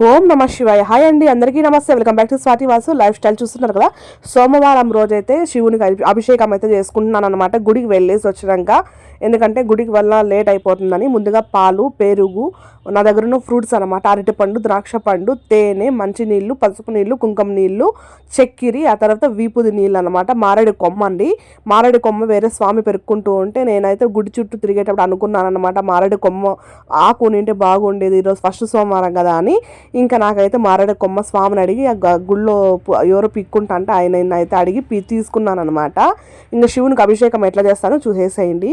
ఓం నమ శివాయ. హాయ్ అండి అందరికీ నమస్తే. Welcome back to Swathi Vasu. Lifestyle చూస్తున్నారు కదా? సోమవారం రోజైతే శివునికి అభిషేకం అయితే చేసుకుంటున్నాను అనమాట గుడికి వెళ్ళేసి వచ్చినాక. ఎందుకంటే గుడికి వల్ల లేట్ అయిపోతుందని ముందుగా పాలు పెరుగు నా దగ్గర ఉన్న ఫ్రూట్స్ అనమాట అరటిపండు ద్రాక్ష పండు తేనె మంచినీళ్ళు పసుపు నీళ్ళు కుంకుమ నీళ్ళు చక్కెరి ఆ తర్వాత వీపుది నీళ్ళు అనమాట మారేడు కొమ్మ అండి. మారేడు కొమ్మ వేరే స్వామి పెరుక్కుంటూ ఉంటే నేనైతే గుడి చుట్టూ తిరిగేటప్పుడు అనుకున్నాను అనమాట మారేడు కొమ్మ ఆకు నింటే బాగుండేది ఈరోజు ఫస్ట్ సోమవారం కదా అని. ఇంకా నాకైతే మారేడు కొమ్మ స్వామిని అడిగి ఆ గ- గుళ్ళో ఎవరో పిక్కుంటా అంటే ఆయన అయితే అడిగి పి తీసుకున్నాను అనమాట ఇంకా శివునికి అభిషేకం ఎట్లా చేస్తానో చూసేసేయండి.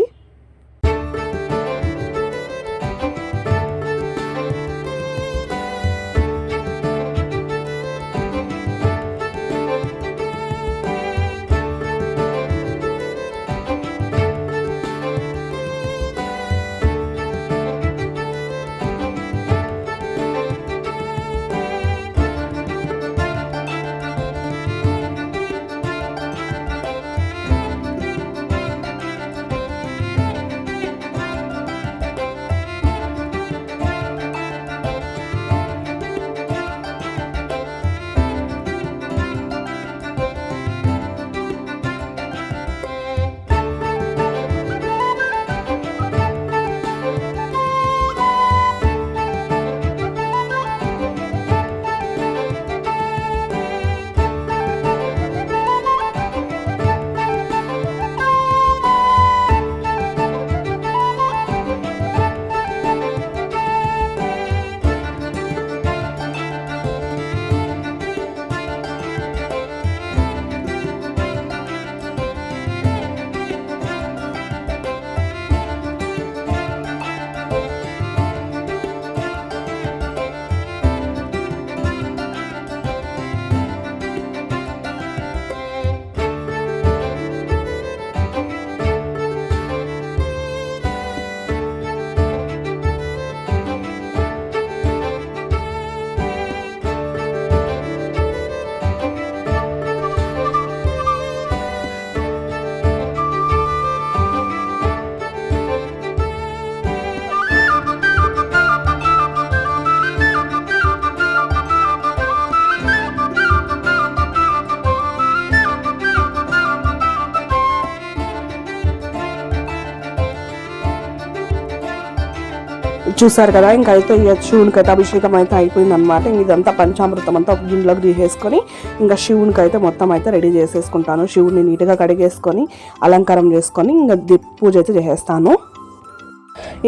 చూసారు కదా ఇంకా అయితే ఇక శివునికి అయితే అభిషేకం అయితే అయిపోయింది అనమాట ఇదంతా పంచామృతం అంతా ఒక గిన్నెలోకి తీసేసుకొని ఇంకా శివునికి అయితే మొత్తం అయితే రెడీ చేసేసుకుంటాను. శివుని నీట్గా కడిగేసుకొని అలంకారం చేసుకొని ఇంకా పూజ అయితే చేసేస్తాను.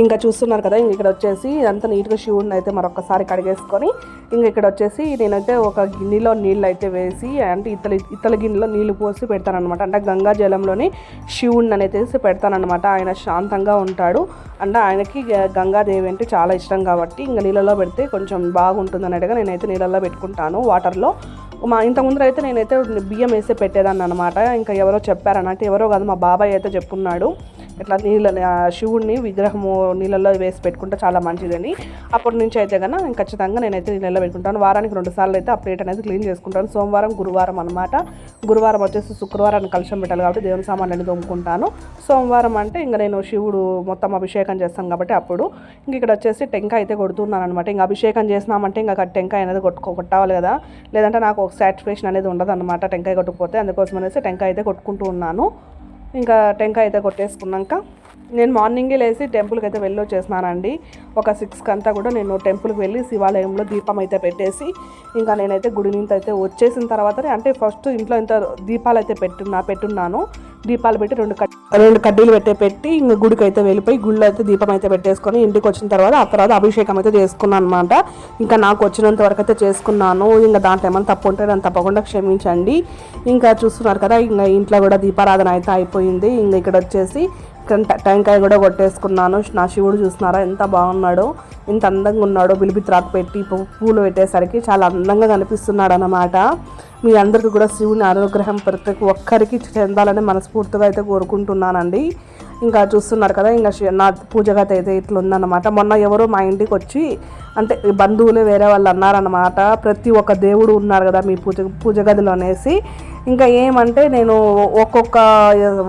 ఇంకా చూస్తున్నారు కదా ఇంక ఇక్కడ వచ్చేసి అంత నీట్గా శివుడిని అయితే మరొకసారి కడిగేసుకొని ఇంక ఇక్కడ వచ్చేసి నేనైతే ఒక గిన్నెలో నీళ్ళు అయితే వేసి అంటే ఇతల ఇతల గిన్నెలో నీళ్ళు పోసి పెడతానమాట అంటే గంగా జలంలోని శివుడిని అనేది పెడతానమాట ఆయన శాంతంగా ఉంటాడు. అంటే ఆయనకి గంగాదేవి అంటే చాలా ఇష్టం కాబట్టి ఇంకా నీళ్ళలో పెడితే కొంచెం బాగుంటుంది అన్నట్టుగా నేనైతే నీళ్ళల్లో పెట్టుకుంటాను వాటర్లో. మా ఇంతకుముందు అయితే నేనైతే బియ్యం వేసి పెట్టేదాన్ని అనమాట ఇంకా ఎవరో చెప్పారన్నట్టు ఎవరో కాదు మా బాబాయ్ అయితే చెప్పున్నాడు. ఇట్లా నీళ్ళ శివుడిని విగ్రహము నీళ్ళల్లో వేసి పెట్టుకుంటే చాలా మంచిదని. అప్పటి నుంచి అయితే కన్నా నేను ఖచ్చితంగా నేనైతే నీళ్ళలో పెట్టుకుంటాను. వారానికి రెండు సార్లు అయితే ఆ ప్లేట్ అనేది క్లీన్ చేసుకుంటాను. సోమవారం గురువారం అనమాట గురువారం వచ్చేసి శుక్రవారాన్ని కలుషం పెట్టాలి కాబట్టి దేవుని సామాన్లని తోముకుంటాను. సోమవారం అంటే ఇంకా నేను శివుడు మొత్తం అభిషేకం చేస్తాను కాబట్టి అప్పుడు. ఇంక ఇక్కడ వచ్చేసి టెంకాయ అయితే కొడుతున్నాను అనమాట ఇంకా అభిషేకం చేసినామంటే ఇంకా టెంకాయ అనేది కొట్టుకో కొట్టాలి కదా. లేదంటే నాకు ఒక సాటిస్ఫాక్షన్ అనేది ఉండదు అనమాట టెంకాయ కొట్టుకుపోతే. అందుకోసం అనేసి టెంకాయ అయితే కొట్టుకుంటూ ఉన్నాను. ఇంకా టెంకాయ అయితే కొట్టేసుకున్నాక నేను మార్నింగే లేచి టెంపుల్కి అయితే వెళ్ళి వచ్చేసినానండి ఒక సిక్స్కి అంతా కూడా నేను టెంపుల్కి వెళ్ళి శివాలయంలో దీపం అయితే పెట్టేసి ఇంకా నేనైతే గుడి నుంచి అయితే వచ్చేసిన తర్వాతనే అంటే ఫస్ట్ ఇంట్లో ఇంత దీపాలు అయితే పెట్టున్నా పెట్టున్నాను. దీపాలు పెట్టి రెండు కట్ రెండు కడ్డీలు పెట్టే పెట్టి ఇంకా గుడికి అయితే వెళ్ళిపోయి గుడిలో అయితే దీపం అయితే పెట్టేసుకొని ఇంటికి వచ్చిన తర్వాత ఆ తర్వాత అభిషేకం అయితే చేసుకున్నాను అనమాట ఇంకా నాకు వచ్చినంత వరకు అయితే చేసుకున్నాను. ఇంకా దాంట్లో ఏమైనా తప్పు ఉంటే నన్ను తప్పకుండా క్షమించండి. ఇంకా చూస్తున్నారు కదా ఇంకా ఇంట్లో కూడా దీపారాధన అయితే అయిపోయింది. ఇంకా ఇక్కడ వచ్చేసి టెంకాయ కూడా కొట్టేసుకున్నాను. నా శివుడు చూస్తున్నారా ఎంత బాగున్నాడో. ఎంత అందంగా ఉన్నాడో. బిలిబిత్రాకు పెట్టి పూలు పెట్టేసరికి చాలా అందంగా కనిపిస్తున్నాడు అన్నమాట మీ అందరికీ కూడా శివుని అనుగ్రహం ప్రతి ఒక్కరికి చెందాలని మనస్ఫూర్తిగా అయితే కోరుకుంటున్నానండి. ఇంకా చూస్తున్నారు కదా ఇంకా నా పూజ గది అయితే ఇట్లా ఉందన్నమాట మొన్న ఎవరో మా ఇంటికి వచ్చి అంటే బంధువులే వేరే వాళ్ళు అన్నారన్నమాట. ప్రతి ఒక్క దేవుడు ఉన్నారు కదా మీ పూజ పూజ గదిలో అనేసి. ఇంకా ఏమంటే నేను ఒక్కొక్క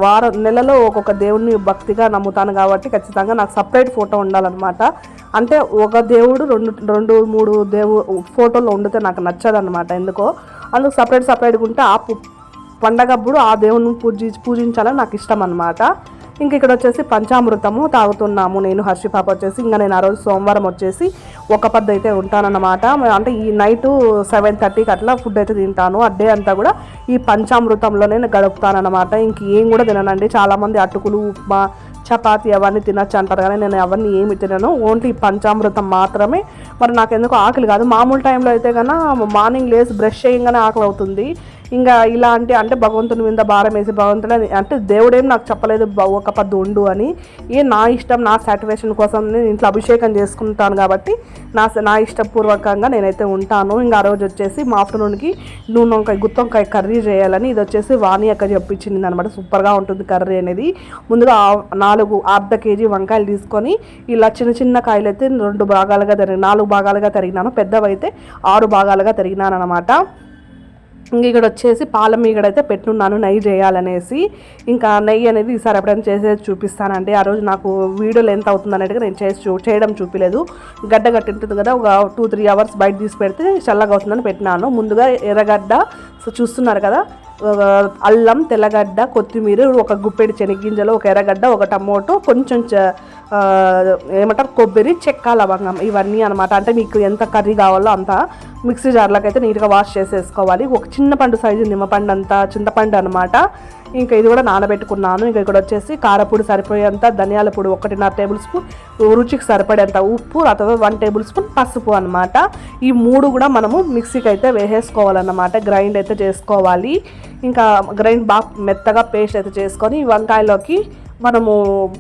వారం నెలలో ఒక్కొక్క దేవుడిని భక్తిగా నమ్ముతాను కాబట్టి ఖచ్చితంగా నాకు సపరేట్ ఫోటో ఉండాలన్నమాట. అంటే ఒక దేవుడు రెండు రెండు మూడు దేవు ఫోటోలు వండితే నాకు నచ్చదు అనమాట ఎందుకో. అందుకు సపరేట్ సపరేట్గా ఉంటే ఆ పండగప్పుడు ఆ దేవుడిని పూజి పూజించాలని నాకు ఇష్టం అనమాట ఇంక ఇక్కడ వచ్చేసి పంచామృతము తాగుతున్నాము. నేను హర్షి పాప వచ్చేసి ఇంకా నేను ఆ రోజు సోమవారం వచ్చేసి ఒక పద్దు అయితే ఉంటానన్నమాట. అంటే ఈ నైట్ సెవెన్ థర్టీకి అట్లా ఫుడ్ అయితే తింటాను. ఆ డే అంతా కూడా ఈ పంచామృతంలోనే నేను గడుపుతానన్నమాట. ఇంక ఏం కూడా తిననండి. చాలామంది అటుకులు ఉప్మా చపాతి అవన్నీ తినచ్చు అంటారు కానీ నేను అవన్నీ ఏమి తినను. ఓన్లీ పంచామృతం మాత్రమే. మరి నాకు ఎందుకు ఆకలి కాదు. మామూలు టైంలో అయితే కన్నా మార్నింగ్ లేసి బ్రష్ చేయగానే ఆకలి అవుతుంది. ఇంకా ఇలాంటి అంటే భగవంతుని మీద భారం వేసి భగవంతుని అంటే దేవుడేం నాకు చెప్పలేదు ఒక పద్దు ఉండు అని. ఏ నా ఇష్టం నా సాటిస్ఫాక్షన్ కోసం నేను ఇంట్లో అభిషేకం చేసుకుంటాను కాబట్టి నా నా ఇష్టపూర్వకంగా నేనైతే ఉంటాను. ఇంకా ఆ రోజు వచ్చేసి మా ఆఫ్టర్నూన్కి నూనె వంకాయ గుత్తొంకాయ కర్రీ చేయాలని ఇది వచ్చేసి వాణి అక్క చెప్పించింది అనమాట సూపర్గా ఉంటుంది కర్రీ అనేది. ముందుగా నాలుగు అర్ధ కేజీ వంకాయలు తీసుకొని ఇలా చిన్న చిన్న కాయలు అయితే రెండు భాగాలుగా తరిగి నాలుగు భాగాలుగా తరిగినాను. పెద్దవైతే ఆరు భాగాలుగా తరిగినాను అనమాట ఇంక ఇక్కడ వచ్చేసి పాల మీగడ అయితే పెట్టున్నాను నెయ్యి చేయాలనేసి. ఇంకా నెయ్యి అనేది ఈసారి ఎప్పుడైనా చేసేది చూపిస్తానండి. ఆ రోజు నాకు వీడియోలు ఎంత అవుతుంది అనేది నేను చేసి చూ చేయడం చూపిలేదు. గడ్డ గట్టి ఉంటుంది కదా ఒక టూ త్రీ అవర్స్ బయట తీసి పెడితే చల్లగా అవుతుందని పెట్టినాను. ముందుగా ఎర్రగడ్డ సో చూస్తున్నారు కదా అల్లం తెల్లగడ్డ కొత్తిమీర ఒక గుప్పెడి శనగ్గింజలు ఒక ఎర్రగడ్డ ఒక టమోటో కొంచెం చ- ఏమంటారు? కొబ్బరి చెక్క లవంగం ఇవన్నీ అనమాట అంటే మీకు ఎంత కర్రీ కావాలో అంత మిక్సీ జార్లోకి అయితే నీట్గా వాష్ చేసేసుకోవాలి. ఒక చిన్న పండు సైజు నిమ్మపండు అంత చింతపండు అనమాట ఇంకా ఇది కూడా నానబెట్టుకున్నాను. ఇంకా ఇక్కడ వచ్చేసి కారపొడి సరిపోయేంత ధనియాల పొడి ఒకటిన్నర టేబుల్ స్పూన్ రుచికి సరిపడేంత ఉప్పు తర్వాత వన్ టేబుల్ స్పూన్ పసుపు అనమాట ఈ మూడు కూడా మనము మిక్సీకి అయితే వేసేసుకోవాలన్నమాట. గ్రైండ్ అయితే చేసుకోవాలి. ఇంకా గ్రైండ్ బాగా మెత్తగా పేస్ట్ అయితే చేసుకొని ఈ వంకాయలోకి మనము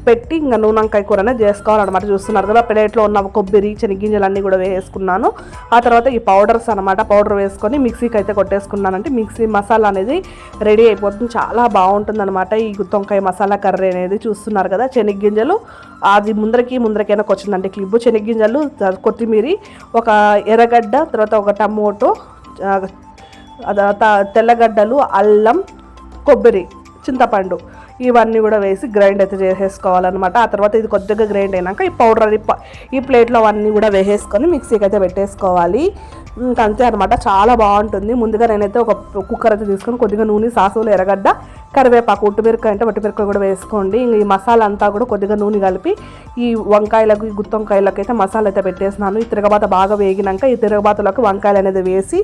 పెట్టి ఇంకా నూనె వంకాయ చేసుకోవాలన్నమాట. చూస్తున్నారు కదా ప్లేట్లో ఉన్న కొబ్బరి శనగింజలు అన్నీ కూడా వేసుకున్నాను. ఆ తర్వాత ఈ పౌడర్స్ అనమాట పౌడర్ వేసుకొని మిక్సీకి అయితే కొట్టేసుకున్నానంటే మిక్సీ మసాలా అనేది రెడీ అయిపోతుంది. చాలా బాగుంటుందన్నమాట ఈ గుత్తి వంకాయ మసాలా కర్రీ అనేది. చూస్తున్నారు కదా చెనిగ్గింజలు అది ముందరకి ముందరకైనా వచ్చిందంటే క్లిబ్బు చెనిగ్గింజలు కొత్తిమీర ఒక ఎర్రగడ్డ తర్వాత ఒక టమోటో త- తెల్లగడ్డలు అల్లం కొబ్బరి చింతపండు. ఇవన్నీ కూడా వేసి గ్రైండ్ అయితే చేసేసుకోవాలన్నమాట. ఆ తర్వాత ఇది కొద్దిగా గ్రైండ్ అయినాక ఈ పౌడర్ ఈ ఈ ప్లేట్లో అవన్నీ కూడా వేసేసుకొని మిక్సీకి అయితే పెట్టేసుకోవాలి. ఇంకా అంతే అనమాట చాలా బాగుంటుంది. ముందుగా నేనైతే ఒక కుక్కర్ అయితే తీసుకొని కొద్దిగా నూనె సాసులు ఎర్రగడ్డ కరివేపాకు ఉట్టుమిరకాయ అంటే వట్టిమిరకాయ కూడా వేసుకోండి. ఈ మసాలా అంతా కూడా కొద్దిగా నూనె కలిపి ఈ వంకాయలకు ఈ గుత్తొంకాయలకు అయితే మసాలా అయితే పెట్టేసినాను ఈ తిరగబాత బాగా వేగినాక ఈ తిరగబాతలోకి వంకాయలు అనేది వేసి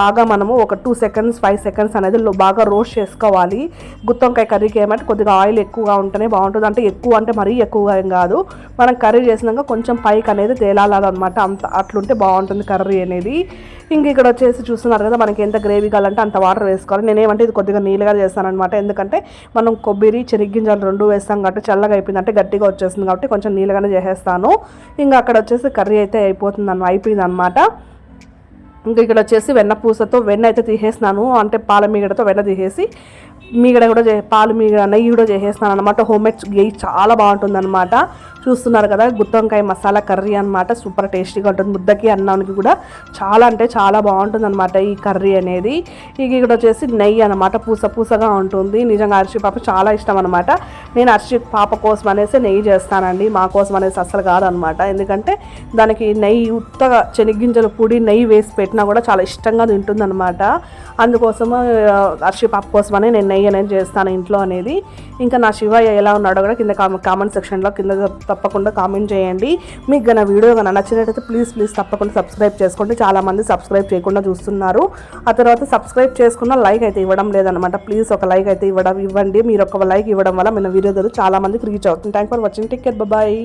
బాగా మనము ఒక టూ సెకండ్స్ ఫైవ్ సెకండ్స్ అనేది బాగా రోస్ట్ చేసుకోవాలి. గుత్తి వంకాయ కర్రీకి ఏమంటే కొద్దిగా ఆయిల్ ఎక్కువగా ఉంటేనే బాగుంటుంది. అంటే ఎక్కువ అంటే మరీ ఎక్కువగా ఏం కాదు. మనం కర్రీ చేసినాక కొంచెం పైకి అనేది తేలాలన్నమాట. అంత అట్లుంటే బాగుంటుంది కర్రీ అనేది. ఇంక ఇక్కడ వచ్చేసి చూస్తున్నారు కదా మనకి ఎంత గ్రేవీ కావాలంటే అంత వాటర్ వేసుకోవాలి. నేనేమంటే ఇది కొద్దిగా నీళ్ళగా చేస్తానమాట ఎందుకంటే మనం కొబ్బరి చెనిగ్గింజలు రెండు వేస్తాం కాబట్టి చల్లగా అయిపోయింది అంటే గట్టిగా వచ్చేస్తుంది కాబట్టి కొంచెం నీళ్ళగానే చేసేస్తాను. ఇంకా అక్కడ వచ్చేసి కర్రీ అయితే అయిపోతుంది అన్న అయిపోయింది అనమాట ఇంకా ఇక్కడ వచ్చేసి వెన్న పూసతో వెన్న అయితే తీసేసినాను అంటే పాల మీగడతో వెన్న తీసేసి మీగడ కూడా చే పాలు మీగడ నెయ్యి కూడా చేసేస్తాను అనమాట హోమ్ మేడ్ నెయ్యి చాలా బాగుంటుంది అనమాట చూస్తున్నారు కదా గుత్తొంకాయ మసాలా కర్రీ అనమాట సూపర్ టేస్టీగా ఉంటుంది. ముద్దకి అన్నానికి కూడా చాలా అంటే చాలా బాగుంటుంది అనమాట ఈ కర్రీ అనేది. ఇక ఇక్కడ వచ్చేసి నెయ్యి అనమాట పూస పూసగా ఉంటుంది. నిజంగా అరిసి పాప చాలా ఇష్టం అనమాట నేను అర్షి పాప కోసం అనేసి నెయ్యి చేస్తానండి. మా కోసం అనేసి అసలు కాదనమాట ఎందుకంటే దానికి నెయ్యి ఉత్తగా చెనిగ్గింజల పొడి నెయ్యి వేసి పెట్టినా కూడా చాలా ఇష్టంగా తింటుంది అనమాట అందుకోసము అరిసి పాప కోసమనే నేను నెయ్యి నేను చేస్తాను ఇంట్లో అనేది. ఇంకా నా శివయ్య ఎలా ఉన్నాడో కూడా కింద కామె కామెంట్ సెక్షన్లో కింద తప్పకుండా కామెంట్ చేయండి. మీకు గన వీడియో కనుక నచ్చినట్టయితే ప్లీజ్ ప్లీజ్ తప్పకుండా సబ్స్క్రైబ్ చేసుకోండి. చాలామంది సబ్స్క్రైబ్ చేయకుండా చూస్తున్నారు. ఆ తర్వాత సబ్స్క్రైబ్ చేసుకున్న లైక్ అయితే ఇవ్వడం లేదనమాట ప్లీజ్ ఒక లైక్ అయితే ఇవ్వడం ఇవ్వండి. మీరు ఒక లైక్ ఇవ్వడం వల్ల మన వీడియో చాలా మందికి రీచ్ అవుతుంది. Thank for watching ticket bye